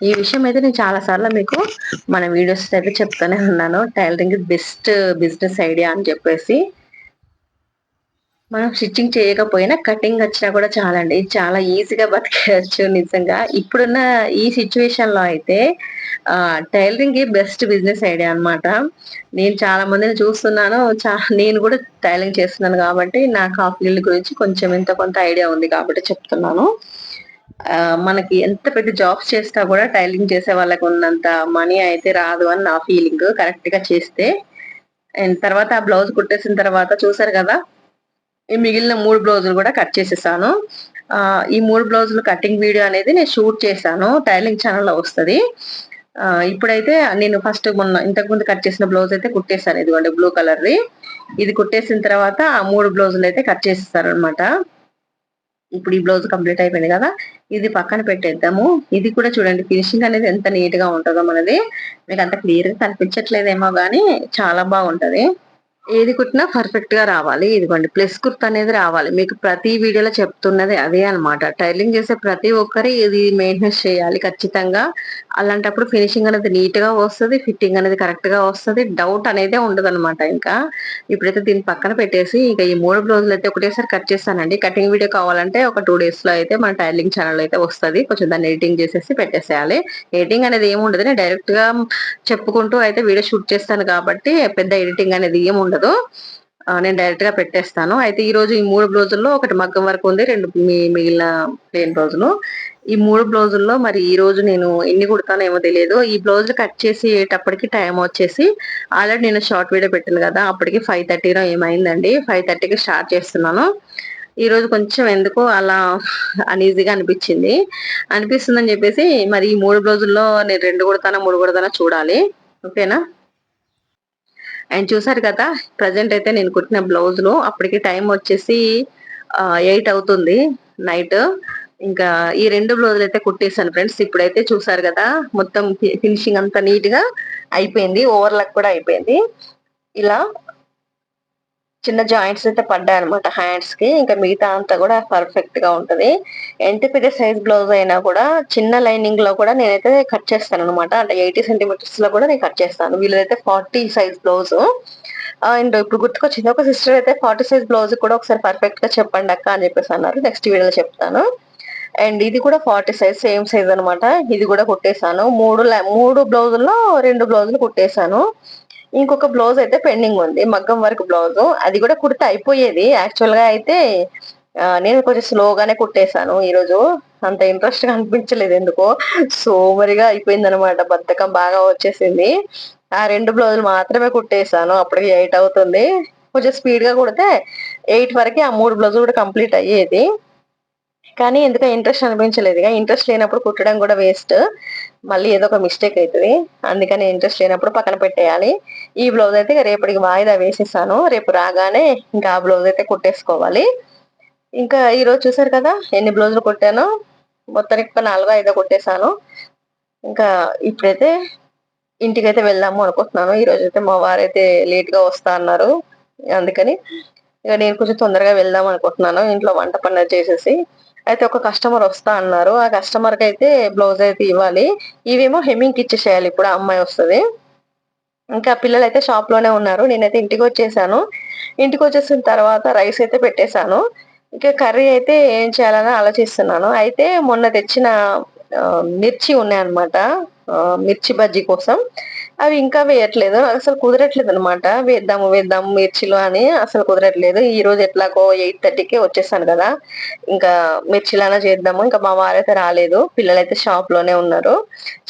ఈ విషయం అయితే నేను చాలా సార్లు మీకు మన వీడియోస్ అయితే చెప్తూనే ఉన్నాను. టైలరింగ్ బెస్ట్ బిజినెస్ ఐడియా అని చెప్పేసి. మనం స్టిచ్చింగ్ చేయకపోయినా కటింగ్ వచ్చినా కూడా చాలండి. చాలా ఈజీగా బతికేయచ్చు నిజంగా. ఇప్పుడున్న ఈ సిచ్యువేషన్లో అయితే టైలరింగ్ బెస్ట్ బిజినెస్ ఐడియా అనమాట నేను చాలా మందిని చూస్తున్నాను. చా నేను కూడా టైలరింగ్ చేస్తున్నాను కాబట్టి నాకు ఆ ఫీల్డ్ గురించి కొంచెం ఎంత కొంత ఐడియా ఉంది కాబట్టి చెప్తున్నాను. మనకి ఎంత పెద్ద జాబ్స్ చేస్తా కూడా టైలరింగ్ చేసే వాళ్ళకి ఉన్నంత మనీ అయితే రాదు అని నా ఫీలింగ్. కరెక్ట్గా చేస్తే అండ్ తర్వాత ఆ బ్లౌజ్ కుట్టేసిన తర్వాత చూసారు కదా ఈ మిగిలిన మూడు బ్లౌజులు కూడా కట్ చేసేసాను. ఈ మూడు బ్లౌజులు కటింగ్ వీడియో అనేది నేను షూట్ చేశాను. టైలింగ్ ఛానల్లో వస్తుంది. ఇప్పుడైతే నేను ఫస్ట్ మొన్న ఇంతకుముందు కట్ చేసిన బ్లౌజ్ అయితే కుట్టేశాను. ఇదిగోండి బ్లూ కలర్ది. ఇది కుట్టేసిన తర్వాత ఆ మూడు బ్లౌజులు అయితే కట్ చేసేస్తారు అనమాట ఇప్పుడు ఈ బ్లౌజ్ కంప్లీట్ అయిపోయింది కదా. ఇది పక్కన పెట్టేద్దాము. ఇది కూడా చూడండి ఫినిషింగ్ అనేది ఎంత నీట్గా ఉంటుందో మనది. మీకు అంత క్లియర్గా కనిపించట్లేదేమో కానీ చాలా బాగుంటది. ఏది కుట్టినా పర్ఫెక్ట్గా రావాలి. ఇదిగోండి ప్లస్ కుర్త్ అనేది రావాలి. మీకు ప్రతి వీడియోలో చెప్తున్నది అదే అనమాట టైలింగ్ చేసే ప్రతి ఒక్కరి ఇది మెయింటెనెన్స్ చేయాలి ఖచ్చితంగా. అలాంటప్పుడు ఫినిషింగ్ అనేది నీట్గా వస్తుంది ఫిట్టింగ్ అనేది కరెక్ట్గా వస్తుంది. డౌట్ అనేది ఉండదు అనమాట ఇంకా. ఇప్పుడైతే దీన్ని పక్కన పెట్టేసి ఇక ఈ మూడు బ్లౌజులు అయితే ఒకటేసారి కట్ చేస్తానండి. కటింగ్ వీడియో కావాలంటే ఒక టూ డేస్లో అయితే మన టైలింగ్ ఛానల్ అయితే వస్తుంది. కొంచెం దాన్ని ఎడిటింగ్ చేసేసి పెట్టేసేయాలి. ఎడిటింగ్ అనేది ఏముండదు నేను డైరెక్ట్గా చెప్పుకుంటూ అయితే వీడియో షూట్ చేస్తాను కాబట్టి పెద్ద ఎడిటింగ్ అనేది ఏముండదు నేను డైరెక్ట్గా పెట్టేస్తాను. అయితే ఈ రోజు ఈ మూడు బ్లౌజుల్లో ఒకటి మగ్గం వరకు ఉంది. రెండు మిగిలిన ప్లేన్ బ్లౌజులు ఈ మూడు బ్లౌజుల్లో మరి ఈ రోజు నేను ఎన్ని కుడతానో ఏమో తెలియదు. ఈ బ్లౌజ్ కట్ చేసేటప్పటికి టైం వచ్చేసి ఆల్రెడీ నేను షార్ట్ వీడియో పెట్టాను కదా అప్పటికి ఫైవ్ థర్టీలో ఏమైందండి. ఫైవ్ థర్టీకి స్టార్ట్ చేస్తున్నాను. ఈ రోజు కొంచెం ఎందుకో అలా అన్ఈజీగా అనిపించింది. అనిపిస్తుందని చెప్పేసి మరి ఈ మూడు బ్లౌజుల్లో నేను రెండు కుడతానా మూడు కుడతానా చూడాలి. ఓకేనా అండ్ చూసారు కదా ప్రజెంట్ అయితే నేను కుట్టిన బ్లౌజులు అప్పటికి టైం వచ్చేసి ఎయిట్ అవుతుంది నైట్. ఇంకా ఈ రెండు బ్లౌజులు అయితే కుట్టేశాను ఫ్రెండ్స్. ఇప్పుడైతే చూసారు కదా మొత్తం ఫినిషింగ్ అంతా నీట్గా అయిపోయింది ఓవర్లాక్ కూడా అయిపోయింది. ఇలా చిన్న జాయింట్స్ అయితే పడ్డాయి అనమాట హ్యాండ్స్కి ఇంకా మిగతా అంతా కూడా పర్ఫెక్ట్గా ఉంటది. ఎంత పెద్ద సైజ్ బ్లౌజ్ అయినా కూడా చిన్న లైనింగ్లో కూడా నేనైతే కట్ చేస్తాను అనమాట అంటే ఎయిటీ సెంటీమీటర్స్లో కూడా నేను కట్ చేస్తాను. వీళ్ళైతే ఫార్టీ సైజ్ బ్లౌజ్. అండ్ ఇప్పుడు గుర్తుకొచ్చింది ఒక సిస్టర్ అయితే ఫార్టీ సైజ్ బ్లౌజ్ కూడా ఒకసారి పర్ఫెక్ట్గా చెప్పండి అక్క అని చెప్పేసి అన్నారు. నెక్స్ట్ వీడియోలో చెప్తాను. అండ్ ఇది కూడా ఫార్టీ సైజ్ సేమ్ సైజ్ అనమాట ఇది కూడా కుట్టేశాను. మూడు మూడు బ్లౌజుల్లో రెండు బ్లౌజులు కుట్టేశాను. ఇంకొక బ్లౌజ్ అయితే పెండింగ్ ఉంది మగ్గం వర్క్ బ్లౌజ్. అది కూడా కుడితే అయిపోయేది. యాక్చువల్గా అయితే నేను కొంచెం స్లోగానే కుట్టేశాను ఈరోజు. అంత ఇంట్రెస్ట్గా అనిపించలేదు ఎందుకో. సోమరిగా అయిపోయింది అనమాట బద్ధకం బాగా వచ్చేసింది. ఆ రెండు బ్లౌజులు మాత్రమే కుట్టేశాను. అప్పటికి ఎయిట్ అవుతుంది. కొంచెం స్పీడ్గా కుడితే ఎయిట్ వరకు ఆ మూడు బ్లౌజులు కూడా కంప్లీట్ అయ్యేది. కానీ ఎందుకో ఇంట్రెస్ట్ అనిపించలేదు. ఇంట్రెస్ట్ లేనప్పుడు కుట్టడం కూడా వేస్ట్ మళ్ళీ ఏదో ఒక మిస్టేక్ అవుతుంది అందుకని ఇంట్రెస్ట్ లేనప్పుడు పక్కన పెట్టేయాలి. ఈ బ్లౌజ్ అయితే రేపటికి వాయిదా వేసేసాను రేపు రాగానే ఇంకా ఆ బ్లౌజ్ అయితే కుట్టేసుకోవాలి. ఇంకా ఈరోజు చూసారు కదా ఎన్ని బ్లౌజులు కుట్టానో? మొత్తానికి ఒక నాలుగో ఐదో కుట్టేశాను. ఇంకా ఇప్పుడైతే ఇంటికైతే వెళ్దాము అనుకుంటున్నాను. ఈరోజు అయితే మా వారైతే అయితే లేట్గా వస్తా అన్నారు. అందుకని ఇక నేను కొంచెం తొందరగా వెళ్దాం అనుకుంటున్నాను. ఇంట్లో వంట పని చేసేసి అయితే ఒక కస్టమర్ వస్తా అన్నారు. ఆ కస్టమర్కి అయితే బ్లౌజ్ అయితే ఇవ్వాలి. ఇవేమో హెమ్మింగ్ ఇచ్చేసేయాలి. ఇప్పుడు అమ్మాయి వస్తుంది. ఇంకా పిల్లలు అయితే షాప్లోనే ఉన్నారు. నేనైతే ఇంటికి వచ్చేసాను. ఇంటికి వచ్చేసిన తర్వాత రైస్ అయితే పెట్టేశాను. ఇంకా కర్రీ అయితే ఏం చేయాలని ఆలోచిస్తున్నాను. అయితే మొన్న తెచ్చిన మిర్చి ఉన్నాయన్నమాట. మిర్చి బజ్జీ కోసం. అవి ఇంకా వేయట్లేదు. అసలు కుదరట్లేదు అనమాట వేద్దాము వేద్దాము మిర్చిలో అని అసలు కుదరట్లేదు. ఈ రోజు ఎట్లాగో ఎయిట్ థర్టీకే వచ్చేసాను కదా. ఇంకా మిర్చిలానా చేద్దాము. ఇంకా మా వారైతే రాలేదు. పిల్లలైతే షాప్లోనే ఉన్నారు.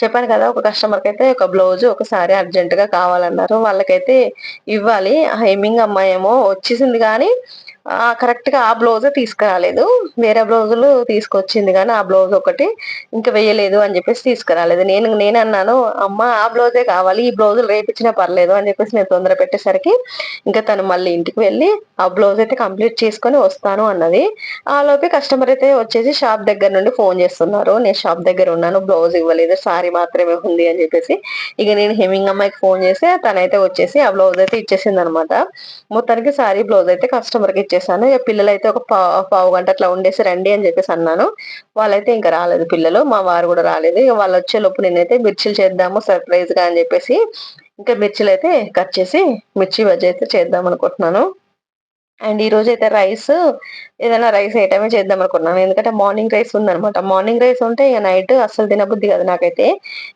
చెప్పాను కదా ఒక కస్టమర్కి అయితే ఒక బ్లౌజ్ ఒకసారి అర్జెంట్గా కావాలన్నారు. వాళ్ళకైతే ఇవ్వాలి. హైమింగ్ అమ్మాయి ఏమో వచ్చేసింది కానీ కరెక్ట్గా ఆ బ్లౌజ్ తీసుకురాలేదు. వేరే బ్లౌజులు తీసుకొచ్చింది కానీ ఆ బ్లౌజ్ ఒకటి ఇంకా వేయలేదు అని చెప్పేసి తీసుకురాలేదు. నేను నేను అన్నాను అమ్మ ఆ బ్లౌజే కావాలి ఈ బ్లౌజులు రేపిచ్చినా పర్లేదు అని చెప్పేసి నేను తొందర పెట్టేసరికి ఇంకా తను మళ్ళీ ఇంటికి వెళ్ళి ఆ బ్లౌజ్ అయితే కంప్లీట్ చేసుకొని వస్తాను అన్నది. ఆ లోపే కస్టమర్ అయితే వచ్చేసి షాప్ దగ్గర నుండి ఫోన్ చేస్తున్నారు. నేను షాప్ దగ్గర ఉన్నాను బ్లౌజ్ ఇవ్వలేదు సారీ మాత్రమే ఉంది అని చెప్పేసి. ఇక నేను హెమింగ్ అమ్మాయికి ఫోన్ చేసి తనైతే వచ్చేసి ఆ బ్లౌజ్ అయితే ఇచ్చేసింది అనమాట మొత్తానికి సారీ బ్లౌజ్ అయితే కస్టమర్కి ఇచ్చేసాను. ఇక పిల్లలైతే ఒక పావు గంట అట్లా ఉండేసి రండి అని చెప్పేసి అన్నాను. వాళ్ళైతే ఇంకా రాలేదు పిల్లలు. మా వారు కూడా రాలేదు. ఇక వాళ్ళు వచ్చేలోపు నేనైతే మిర్చిలు చేద్దాము సర్ప్రైజ్గా అని చెప్పేసి ఇంకా మిర్చిలు అయితే కట్ చేసి మిర్చి బజ్జీ అయితే చేద్దాం అనుకుంటున్నాను. అండ్ ఈ రోజు అయితే రైస్ ఏదైనా రైస్ ఐటమే చేద్దాం అనుకున్నాను ఎందుకంటే మార్నింగ్ రైస్ ఉందనమాట మార్నింగ్ రైస్ ఉంటే ఇక నైట్ అస్సలు తినబుద్ధి కదా నాకైతే.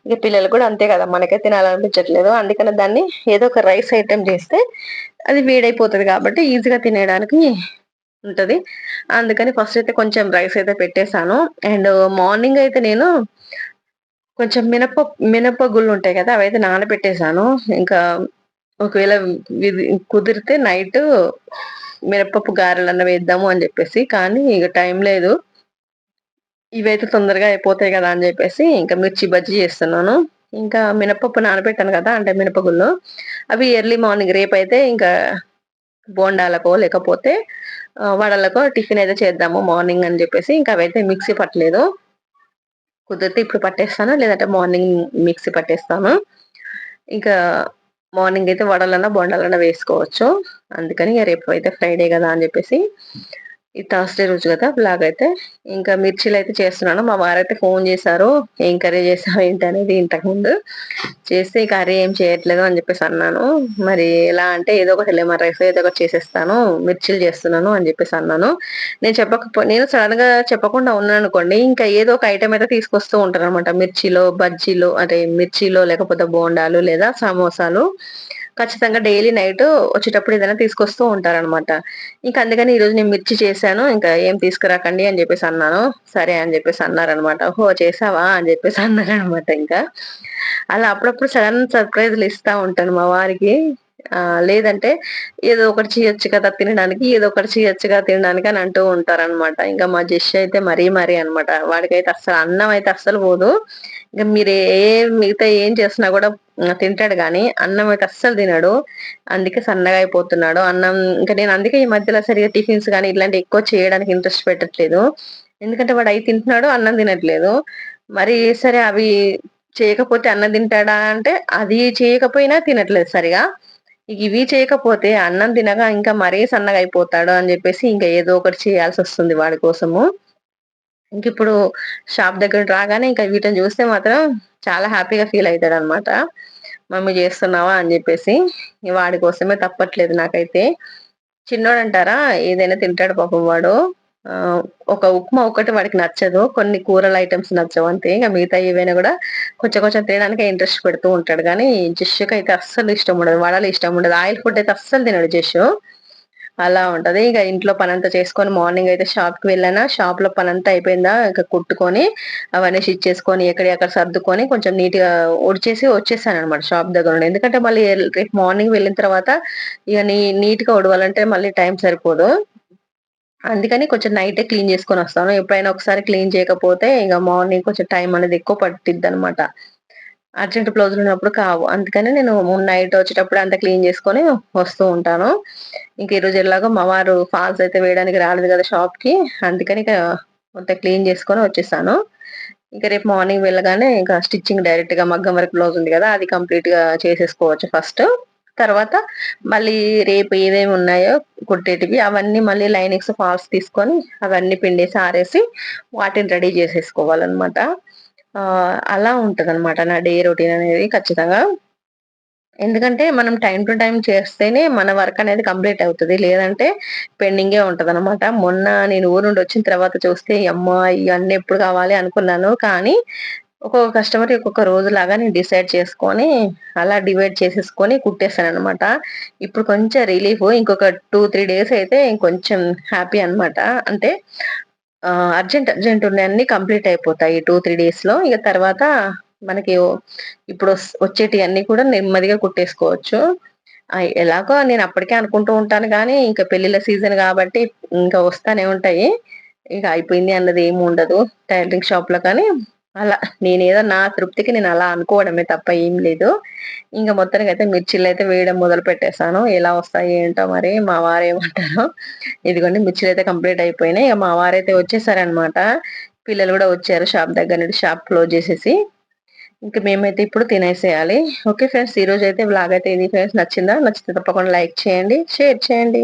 ఇక పిల్లలు కూడా అంతే కదా మనకే తినాలనిపించట్లేదు. అందుకని దాన్ని ఏదో ఒక రైస్ ఐటెం చేస్తే అది వేడైపోతుంది కాబట్టి ఈజీగా తినేయడానికి ఉంటుంది. అందుకని ఫస్ట్ అయితే కొంచెం రైస్ అయితే పెట్టేశాను. అండ్ మార్నింగ్ అయితే నేను కొంచెం మినప మినప గుళ్ళు ఉంటాయి కదా అవైతే నానబెట్టేశాను. ఇంకా ఒకవేళ కుదిరితే నైట్ మినపప్పు గారెలన్న వేద్దాము అని చెప్పేసి కానీ ఇక టైం లేదు. ఇవైతే తొందరగా అయిపోతాయి కదా అని చెప్పేసి ఇంకా మిర్చి బజ్జీ చేస్తున్నాను. ఇంకా మినపప్పు నానబెట్టాను కదా అంటే మినపగుళ్ళు. అవి ఎర్లీ మార్నింగ్ రేపు అయితే ఇంకా బోండాలకో లేకపోతే వడలకో టిఫిన్ అయితే చేద్దాము మార్నింగ్ అని చెప్పేసి. ఇంకా అవైతే మిక్సీ పట్టలేదు. కుదిరితే ఇప్పుడు పట్టేస్తాను లేదంటే మార్నింగ్ మిక్సీ పట్టేస్తాను. ఇంకా మార్నింగ్ అయితే వడలన్నా బొండాలన్నా వేసుకోవచ్చు. అందుకని రేపు అయితే ఫ్రైడే కదా అని చెప్పేసి. ఈ థర్స్డే రోజు కదా బ్లాగ్ అయితే. ఇంకా మిర్చిలు అయితే చేస్తున్నాను. మా వారైతే ఫోన్ చేశారు ఏం కర్రీ చేసావు ఏంటి అనేది ఇంతకుముందు చేస్తే ఈ కర్రీ ఏం చేయట్లేదు అని చెప్పేసి అన్నాను. మరి ఎలా అంటే ఏదో ఒకటి లెమన్ రైస్ ఏదో ఒకటి చేసేస్తాను మిర్చిలు చేస్తున్నాను అని చెప్పేసి అన్నాను. నేను చెప్పకపో నేను సడన్గా చెప్పకుండా ఉన్నాను అనుకోండి ఇంకా ఏదో ఒక ఐటమ్ అయితే తీసుకొస్తూ ఉంటాను అనమాట మిర్చిలో బజ్జీలు అంటే మిర్చిలో లేకపోతే బోండాలు లేదా సమోసాలు. ఖచ్చితంగా డైలీ నైట్ వచ్చేటప్పుడు ఏదైనా తీసుకొస్తూ ఉంటారనమాట ఇంకా అందుకని ఈరోజు నేను మిర్చి చేశాను ఇంకా ఏం తీసుకురాకండి అని చెప్పేసి అన్నాను. సరే అని చెప్పేసి అన్నారనమాట ఓహో చేసావా అని చెప్పేసి అన్నారనమాట ఇంకా. అలా అప్పుడప్పుడు సడన్ సర్ప్రైజ్లు ఇస్తా ఉంటాను మా వారికి. లేదంటే ఏదో ఒకటి చేయొచ్చు కదా తినడానికి ఏదో ఒకటి చేయొచ్చు కదా తినడానికి అని అంటూ ఉంటారనమాట ఇంకా మా జెష్ అయితే మరీ మరీ అనమాట వాడికైతే అస్సలు అన్నం అయితే అస్సలు పోదు. ఇంక మీరు ఏ మిగతా ఏం చేసినా కూడా తింటాడు కానీ అన్నం అయితే అస్సలు తినడు. అందుకే సన్నగా అయిపోతున్నాడు. అన్నం ఇంకా నేను అందుకే ఈ మధ్యలో సరిగా టిఫిన్స్ కానీ ఇట్లాంటి ఎక్కువ చేయడానికి ఇంట్రెస్ట్ పెట్టట్లేదు. ఎందుకంటే వాడు అవి తింటున్నాడు అన్నం తినట్లేదు. మరి సరే అవి చేయకపోతే అన్నం తింటాడా అంటే అది చేయకపోయినా తినట్లేదు సరిగా. ఇవి చేయకపోతే అన్నం తినగా ఇంకా మరీ సన్నగా అయిపోతాడు అని చెప్పేసి ఇంకా ఏదో ఒకటి చేయాల్సి వస్తుంది వాడి కోసము. ఇంక ఇప్పుడు షాప్ దగ్గర రాగానే ఇంకా వీటిని చూస్తే మాత్రం చాలా హ్యాపీగా ఫీల్ అవుతాడు అనమాట మమ్మీ చేస్తున్నావా? అని చెప్పేసి. వాడి కోసమే తప్పట్లేదు నాకైతే. చిన్నోడు అంటారా ఏదైనా తింటాడు పాపం వాడు. ఒక ఉప్మా ఒకటి వాడికి నచ్చదు. కొన్ని కూరల ఐటమ్స్ నచ్చవు అంతే. ఇంకా మిగతా ఏవైనా కూడా కొంచెం కొంచెం తినడానికి ఇంట్రెస్ట్ పెడుతూ ఉంటాడు. కానీ జస్సుకి అయితే అస్సలు ఇష్టం ఉండదు. వడలు ఇష్టం ఉండదు. ఆయిల్ ఫుడ్ అయితే అస్సలు తినడు జస్సు అలా ఉంటది. ఇక ఇంట్లో పనంతా చేసుకొని మార్నింగ్ అయితే షాప్కి వెళ్ళానా షాప్లో పనంతా అయిపోయిందా ఇక కుట్టుకొని అవన్నీ స్టిచ్ చేసుకొని ఎక్కడెక్కడ సర్దుకొని కొంచెం నీట్గా ఉడిచేసి వచ్చేసాను అనమాట షాప్ దగ్గర ఎందుకంటే మళ్ళీ రేపు మార్నింగ్ వెళ్ళిన తర్వాత ఇక నీట్గా ఉడవాలంటే మళ్ళీ టైం సరిపోదు. అందుకని కొంచెం నైటే క్లీన్ చేసుకొని వస్తాను. ఎప్పుడైనా ఒకసారి క్లీన్ చేయకపోతే ఇక మార్నింగ్ కొంచెం టైం అనేది ఎక్కువ పట్టిద్ది అనమాట అర్జెంట్ బ్లౌజులు ఉన్నప్పుడు కావు. అందుకని నేను నైట్ వచ్చేటప్పుడు అంతా క్లీన్ చేసుకొని వస్తూ ఉంటాను. ఇంక ఈరోజు ఎలాగో మా వారు ఫాల్స్ అయితే వేయడానికి రాలేదు కదా షాప్కి. అందుకని ఇక కొంత క్లీన్ చేసుకొని వచ్చేసాను. ఇంకా రేపు మార్నింగ్ వెళ్ళగానే ఇంకా స్టిచ్చింగ్ డైరెక్ట్గా మగ్గం వరకు బ్లౌజ్ ఉంది కదా అది కంప్లీట్గా చేసేసుకోవచ్చు ఫస్ట్ తర్వాత మళ్ళీ రేపు ఏవేమి ఉన్నాయో కుట్టేటివి అవన్నీ మళ్ళీ లైనింగ్స్ ఫాల్స్ తీసుకొని అవన్నీ పిండేసి ఆరేసి వాటిని రెడీ చేసేసుకోవాలన్నమాట. అలా ఉంటుంది అనమాట నా డే రొటీన్ అనేది ఖచ్చితంగా. ఎందుకంటే మనం టైం టు టైం చేస్తేనే మన వర్క్ అనేది కంప్లీట్ అవుతుంది. లేదంటే పెండింగే ఉంటుంది అనమాట మొన్న నేను ఊరు నుండి వచ్చిన తర్వాత చూస్తే అమ్మ ఇవన్నీ ఎప్పుడు కావాలి అనుకున్నాను. కానీ ఒక్కొక్క కస్టమర్ ఒక్కొక్క రోజు లాగా నేను డిసైడ్ చేసుకొని అలా డివైడ్ చేసేసుకొని కుట్టేస్తాను అనమాట ఇప్పుడు కొంచెం రిలీఫ్ ఇంకొక టూ త్రీ డేస్ అయితే ఇంకొంచెం హ్యాపీ అనమాట అంటే అర్జెంట్ అర్జెంట్ ఉన్నాయన్నీ కంప్లీట్ అయిపోతాయి టూ త్రీ డేస్లో. ఇక తర్వాత మనకి ఇప్పుడు వచ్చేటి అన్ని కూడా నెమ్మదిగా కుట్టేసుకోవచ్చు. ఎలాగో నేను అప్పటికే అనుకుంటూ ఉంటాను కానీ ఇంకా పెళ్ళిళ్ళ సీజన్ కాబట్టి ఇంకా వస్తానే ఉంటాయి. ఇక అయిపోయింది అన్నది ఏమి ఉండదు టైలరింగ్ షాప్లో కానీ. అలా నేనేదో నా తృప్తికి నేను అలా అనుకోవడమే తప్ప ఏం లేదు. ఇంకా మొత్తానికి అయితే మిర్చిలు అయితే వేయడం మొదలు పెట్టేశాను. ఎలా వస్తాయి ఏంటో మరి మా వారు ఏమంటారో. ఇదిగోండి మిర్చిలు అయితే కంప్లీట్ అయిపోయినాయి. ఇక మా వారైతే వచ్చేసారనమాట పిల్లలు కూడా వచ్చారు షాప్ దగ్గర నుండి. షాప్ క్లోజ్ చేసేసి ఇంకా మేమైతే ఇప్పుడు తినేసేయాలి. ఓకే ఫ్రెండ్స్ ఈ రోజు అయితే బ్లాగ్ అయితే ఇది ఫ్రెండ్స్. నచ్చిందా? నచ్చితే తప్పకుండా లైక్ చేయండి షేర్ చేయండి.